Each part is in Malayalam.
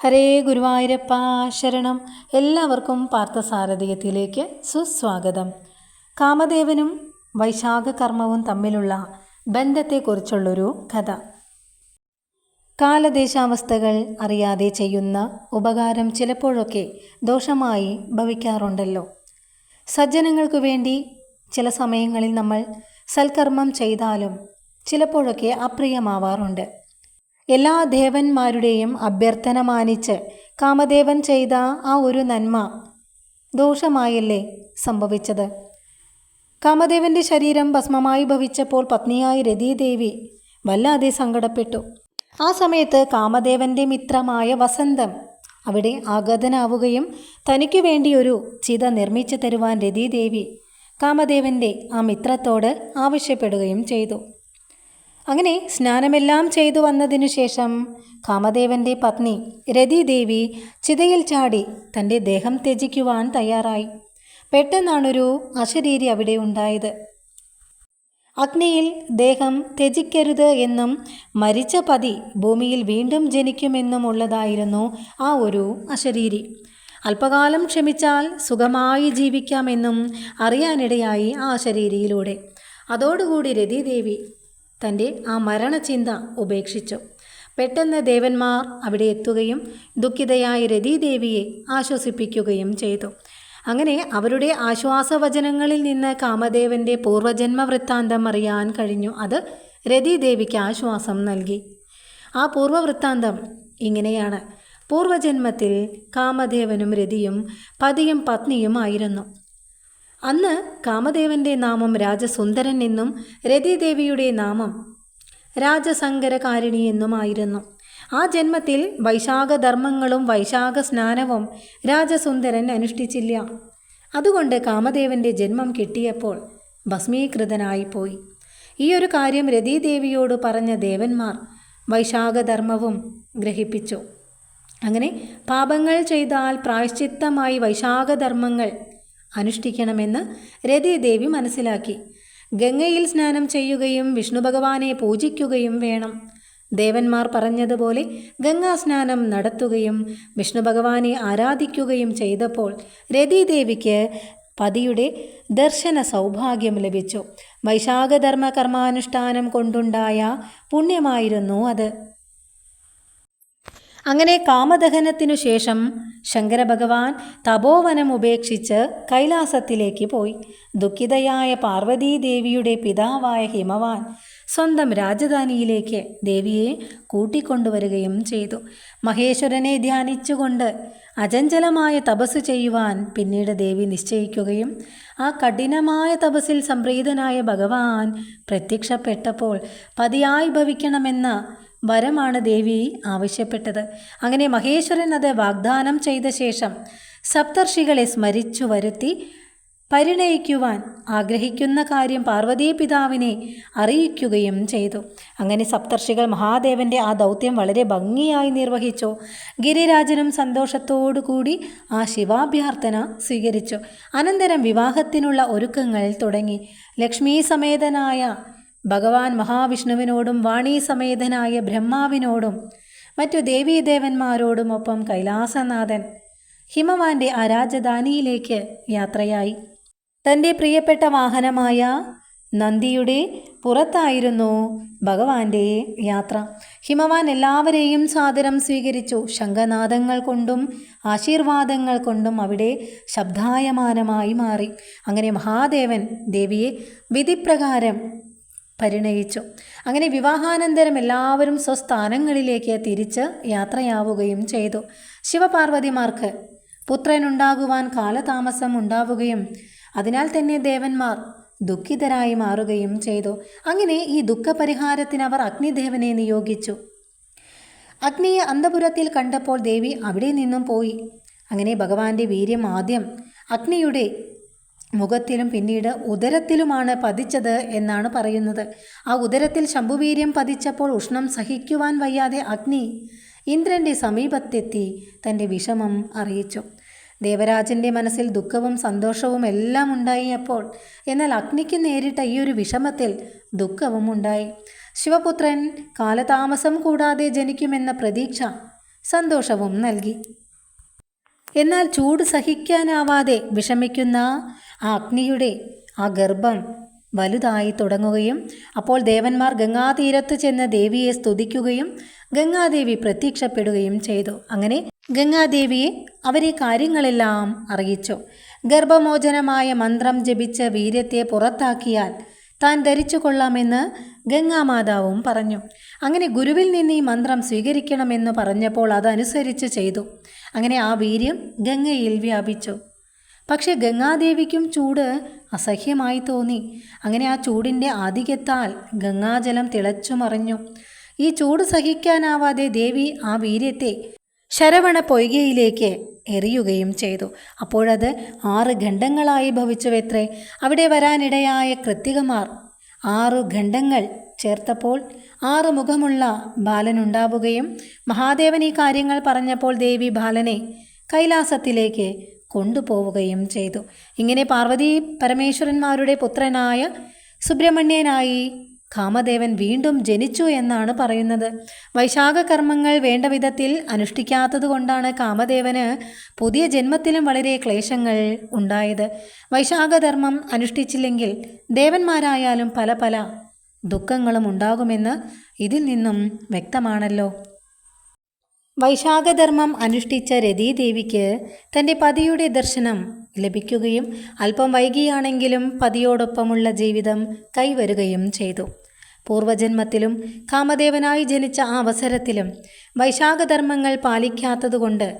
ഹരേ ഗുരുവായൂരപ്പ ശരണം. എല്ലാവർക്കും പാർത്ഥസാരഥിയത്തിലേക്ക് സുസ്വാഗതം. കാമദേവനും വൈശാഖ കർമ്മവും തമ്മിലുള്ള ബന്ധത്തെക്കുറിച്ചുള്ളൊരു കഥ. കാലദേശാവസ്ഥകൾ അറിയാതെ ചെയ്യുന്ന ഉപകാരം ചിലപ്പോഴൊക്കെ ദോഷമായി ഭവിക്കാറുണ്ടല്ലോ. സജ്ജനങ്ങൾക്കു വേണ്ടി ചില സമയങ്ങളിൽ നമ്മൾ സൽക്കർമ്മം ചെയ്താലും ചിലപ്പോഴൊക്കെ അപ്രിയമാവാറുണ്ട്. എല്ലാ ദേവന്മാരുടെയും അഭ്യർത്ഥന മാനിച്ച് കാമദേവൻ ചെയ്ത ആ ഒരു നന്മ ദോഷമായല്ലേ സംഭവിച്ചത്? കാമദേവന്റെ ശരീരം ഭസ്മമായി ഭവിച്ചപ്പോൾ പത്നിയായ രതീദേവി വല്ലാതെ സങ്കടപ്പെട്ടു. ആ സമയത്ത് കാമദേവന്റെ മിത്രമായ വസന്തം അവിടെ ആഗതനാവുകയും തനിക്ക് വേണ്ടി ഒരു ചിത നിർമ്മിച്ചു തരുവാൻ രതീദേവി കാമദേവന്റെ ആ മിത്രത്തോട് ആവശ്യപ്പെടുകയും ചെയ്തു. അങ്ങനെ സ്നാനമെല്ലാം ചെയ്തു വന്നതിനു ശേഷം കാമദേവന്റെ പത്നി രതിദേവി ചിതയിൽ ചാടി തന്റെ ദേഹം ത്യജിക്കുവാൻ തയ്യാറായി. പെട്ടെന്നാണൊരു അശരീരി അവിടെ ഉണ്ടായത്. അഗ്നിയിൽ ദേഹം ത്യജിക്കരുത് എന്നും മരിച്ച പതി ഭൂമിയിൽ വീണ്ടും ജനിക്കുമെന്നും ഉള്ളതായിരുന്നു ആ ഒരു അശരീരി. അല്പകാലം ക്ഷമിച്ചാൽ സുഖമായി ജീവിക്കാമെന്നും അറിയാനിടയായി ആ ശരീരയിലൂടെ അതോടുകൂടി രതിദേവി തന്റെ ആ മരണചിന്ത ഉപേക്ഷിച്ചു. പെട്ടെന്ന് ദേവന്മാർ അവിടെ എത്തുകയും ദുഃഖിതയായ രതീദേവിയെ ആശ്വസിപ്പിക്കുകയും ചെയ്തു. അങ്ങനെ അവരുടെ ആശ്വാസവചനങ്ങളിൽ നിന്ന് കാമദേവന്റെ പൂർവജന്മ വൃത്താന്തം അറിയാൻ കഴിഞ്ഞു. അത് രതീദേവിക്ക് ആശ്വാസം നൽകി. ആ പൂർവവൃത്താന്തം ഇങ്ങനെയാണ്. പൂർവജന്മത്തിൽ കാമദേവനും രതിയും പതിയും പത്നിയുമായിരുന്നു അന്ന് കാമദേവന്റെ നാമം രാജസുന്ദരൻ എന്നും രതിദേവിയുടെ നാമം രാജസങ്കരകാരിണി എന്നുമായിരുന്നു. ആ ജന്മത്തിൽ വൈശാഖധർമ്മങ്ങളും വൈശാഖ സ്നാനവും രാജസുന്ദരൻ അനുഷ്ഠിച്ചില്ല. അതുകൊണ്ട് കാമദേവന്റെ ജന്മം കിട്ടിയപ്പോൾ ഭസ്മീകൃതനായിപ്പോയി. ഈ ഒരു കാര്യം രതിദേവിയോട് പറഞ്ഞ ദേവന്മാർ വൈശാഖധർമ്മവും ഗ്രഹിപ്പിച്ചു. അങ്ങനെ പാപങ്ങൾ ചെയ്താൽ പ്രായശ്ചിത്തമായി വൈശാഖധർമ്മങ്ങൾ അനുഷ്ഠിക്കണമെന്ന് രതിദേവി മനസ്സിലാക്കി. ഗംഗയിൽ സ്നാനം ചെയ്യുകയും വിഷ്ണു ഭഗവാനെ പൂജിക്കുകയും വേണം. ദേവന്മാർ പറഞ്ഞതുപോലെ ഗംഗാസ്നാനം നടത്തുകയും വിഷ്ണു ഭഗവാനെ ആരാധിക്കുകയും ചെയ്തപ്പോൾ രതിദേവിക്ക് പതിയുടെ ദർശന സൗഭാഗ്യം ലഭിച്ചു. വൈശാഖധർമ്മ കർമാനുഷ്ഠാനം കൊണ്ടുണ്ടായ പുണ്യമായിരുന്നു അത്. അങ്ങനെ കാമദഹനത്തിനു ശേഷം ശങ്കരഭഗവാൻ തപോവനം ഉപേക്ഷിച്ച് കൈലാസത്തിലേക്ക് പോയി. ദുഃഖിതയായ പാർവതീദേവിയുടെ പിതാവായ ഹിമവാൻ സ്വന്തം രാജധാനിയിലേക്ക് ദേവിയെ കൂട്ടിക്കൊണ്ടുവരികയും ചെയ്തു. മഹേശ്വരനെ ധ്യാനിച്ചുകൊണ്ട് അചഞ്ചലമായ തപസ് ചെയ്യുവാൻ പിന്നീട് ദേവി നിശ്ചയിക്കുകയും ആ കഠിനമായ തപസ്സിൽ സംപ്രീതനായ ഭഗവാൻ പ്രത്യക്ഷപ്പെട്ടപ്പോൾ പതിയായി ഭവിക്കണമെന്ന വരമാണ് ദേവി ആവശ്യപ്പെട്ടത്. അങ്ങനെ മഹേശ്വരൻ അത് വാഗ്ദാനം ചെയ്ത ശേഷം സപ്തർഷികളെ സ്മരിച്ചു വരുത്തി പരിണയിക്കുവാൻ ആഗ്രഹിക്കുന്ന കാര്യം പാർവതീ പിതാവിനെ അറിയിക്കുകയും ചെയ്തു. അങ്ങനെ സപ്തർഷികൾ മഹാദേവന്റെ ആ ദൗത്യം വളരെ ഭംഗിയായി നിർവഹിച്ചു. ഗിരിരാജനും സന്തോഷത്തോടു കൂടി ആ ശിവാഭ്യർത്ഥന സ്വീകരിച്ചു. അനന്തരം വിവാഹത്തിനുള്ള ഒരുക്കങ്ങൾ തുടങ്ങി. ലക്ഷ്മി സമേതനായ ഭഗവാൻ മഹാവിഷ്ണുവിനോടും വാണി സമേതനായ ബ്രഹ്മാവിനോടും മറ്റു ദേവീദേവന്മാരോടുമൊപ്പം കൈലാസനാഥൻ ഹിമവാന്റെ ആ രാജധാനിയിലേക്ക് യാത്രയായി. തന്റെ പ്രിയപ്പെട്ട വാഹനമായ നന്ദിയുടെ പുറത്തായിരുന്നു ഭഗവാന്റെ യാത്ര. ഹിമവാൻ എല്ലാവരെയും സാദരം സ്വീകരിച്ചു. ശംഖനാദങ്ങൾ കൊണ്ടും ആശീർവാദങ്ങൾ കൊണ്ടും അവിടെ ശബ്ദായമാനമായി മാറി. അങ്ങനെ മഹാദേവൻ ദേവിയെ വിധിപ്രകാരം പരിണയിച്ചു. അങ്ങനെ വിവാഹാനന്തരം എല്ലാവരും സ്വസ്ഥാനങ്ങളിലേക്ക് തിരിച്ച് യാത്രയാവുകയും ചെയ്തു. ശിവപാർവതിമാർക്ക് പുത്രനുണ്ടാകുവാൻ കാലതാമസം ഉണ്ടാവുകയും അതിനാൽ തന്നെ ദേവന്മാർ ദുഃഖിതരായി മാറുകയും ചെയ്തു. അങ്ങനെ ഈ ദുഃഖപരിഹാരത്തിന് അവർ അഗ്നിദേവനെ നിയോഗിച്ചു. അഗ്നിയെ അന്തപുരത്തിൽ കണ്ടപ്പോൾ ദേവി അവിടെ നിന്നും പോയി. അങ്ങനെ ഭഗവാന്റെ വീര്യം ആദ്യം അഗ്നിയുടെ മുഖത്തിലും പിന്നീട് ഉദരത്തിലുമാണ് പതിച്ചത് എന്നാണ് പറയുന്നത്. ആ ഉദരത്തിൽ ശംഭുവീര്യം പതിച്ചപ്പോൾ ഉഷ്ണം സഹിക്കുവാൻ വയ്യാതെ അഗ്നി ഇന്ദ്രന്റെ സമീപത്തെത്തി തന്റെ വിഷമം അറിയിച്ചു. ദേവരാജന്റെ മനസ്സിൽ ദുഃഖവും സന്തോഷവും എല്ലാം ഉണ്ടായി അപ്പോൾ എന്നാൽ അഗ്നിക്ക് നേരിട്ട ഈ ഒരു വിഷമത്തിൽ ദുഃഖവും ഉണ്ടായി. ശിവപുത്രൻ കാലതാമസം കൂടാതെ ജനിക്കുമെന്ന പ്രതീക്ഷ സന്തോഷവും നൽകി. എന്നാൽ ചൂട് സഹിക്കാനാവാതെ വിഷമിക്കുന്ന ആ അഗ്നിയുടെ ആ ഗർഭം വലുതായി തുടങ്ങുകയും അപ്പോൾ ദേവന്മാർ ഗംഗാതീരത്ത് ചെന്ന് ദേവിയെ സ്തുതിക്കുകയും ഗംഗാദേവി പ്രത്യക്ഷപ്പെടുകയും ചെയ്തു. അങ്ങനെ ഗംഗാദേവിയെ അവരെ കാര്യങ്ങളെല്ലാം അറിയിച്ചു. ഗർഭമോചനമായ മന്ത്രം ജപിച്ച് വീര്യത്തെ പുറത്താക്കിയാൽ താൻ ധരിച്ചു കൊള്ളാമെന്ന് ഗംഗാമാതാവും പറഞ്ഞു. അങ്ങനെ ഗുരുവിൽ നിന്ന് ഈ മന്ത്രം സ്വീകരിക്കണമെന്ന് പറഞ്ഞപ്പോൾ അതനുസരിച്ച് ചെയ്തു. അങ്ങനെ ആ വീര്യം ഗംഗയിൽ വ്യാപിച്ചു. പക്ഷെ ഗംഗാദേവിക്കും ചൂട് അസഹ്യമായി തോന്നി. അങ്ങനെ ആ ചൂടിന്റെ ആധിക്യത്താൽ ഗംഗാജലം തിളച്ചു മറിഞ്ഞു ഈ ചൂട് സഹിക്കാനാവാതെ ദേവി ആ വീര്യത്തെ ശരവണ പൊയ്കയിലേക്ക് എറിയുകയും ചെയ്തു. അപ്പോഴത് ആറ് ഖണ്ഡങ്ങളായി ഭവിച്ചുവെത്രേ? അവിടെ വരാനിടയായ കൃത്തികമാർ ആറു ഖണ്ഡങ്ങൾ ചേർത്തപ്പോൾ ആറ് മുഖമുള്ള ബാലനുണ്ടാവുകയും മഹാദേവൻ ഈ കാര്യങ്ങൾ പറഞ്ഞപ്പോൾ ദേവി ബാലനെ കൈലാസത്തിലേക്ക് കൊണ്ടുപോവുകയും ചെയ്തു. ഇങ്ങനെ പാർവതി പരമേശ്വരന്മാരുടെ പുത്രനായ സുബ്രഹ്മണ്യനായി കാമദേവൻ വീണ്ടും ജനിച്ചു എന്നാണ് പറയുന്നത്. വൈശാഖ കർമ്മങ്ങൾ വേണ്ട വിധത്തിൽ അനുഷ്ഠിക്കാത്തത് കൊണ്ടാണ് കാമദേവന് പുതിയ ജന്മത്തിലും വളരെ ക്ലേശങ്ങൾ ഉണ്ടായത്. വൈശാഖധർമ്മം അനുഷ്ഠിച്ചില്ലെങ്കിൽ ദേവന്മാരായാലും പല പല ദുഃഖങ്ങളും ഉണ്ടാകുമെന്ന് ഇതിൽ നിന്നും വ്യക്തമാണല്ലോ. വൈശാഖധർമ്മം അനുഷ്ഠിച്ച രതീദേവിക്ക് തന്റെ പതിയുടെ ദർശനം ലഭിക്കുകയും അല്പം വൈകിയാണെങ്കിലും പതിയോടൊപ്പമുള്ള ജീവിതം കൈവരുകയും ചെയ്തു. പൂർവജന്മത്തിലും കാമദേവനായി ജനിച്ച ആ അവസരത്തിലും വൈശാഖധർമ്മങ്ങൾ പാലിക്കാത്തതുകൊണ്ട്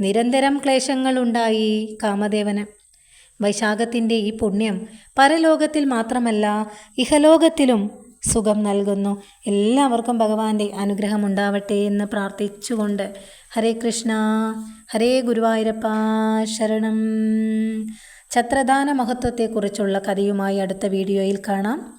നിരന്തരം ക്ലേശങ്ങളുണ്ടായി കാമദേവന്. വൈശാഖത്തിന്റെ ഈ പുണ്യം പരലോകത്തിൽ മാത്രമല്ല ഇഹലോകത്തിലും സുഖം നൽകുന്നു. എല്ലാവർക്കും ഭഗവാന്റെ അനുഗ്രഹം ഉണ്ടാവട്ടെ എന്ന് പ്രാർത്ഥിച്ചുകൊണ്ട് ഹരേ കൃഷ്ണ ഹരേ ഗുരുവായൂരപ്പ ശരണം. ഛത്രദാന മഹത്വത്തെക്കുറിച്ചുള്ള കഥയുമായി അടുത്ത വീഡിയോയിൽ കാണാം.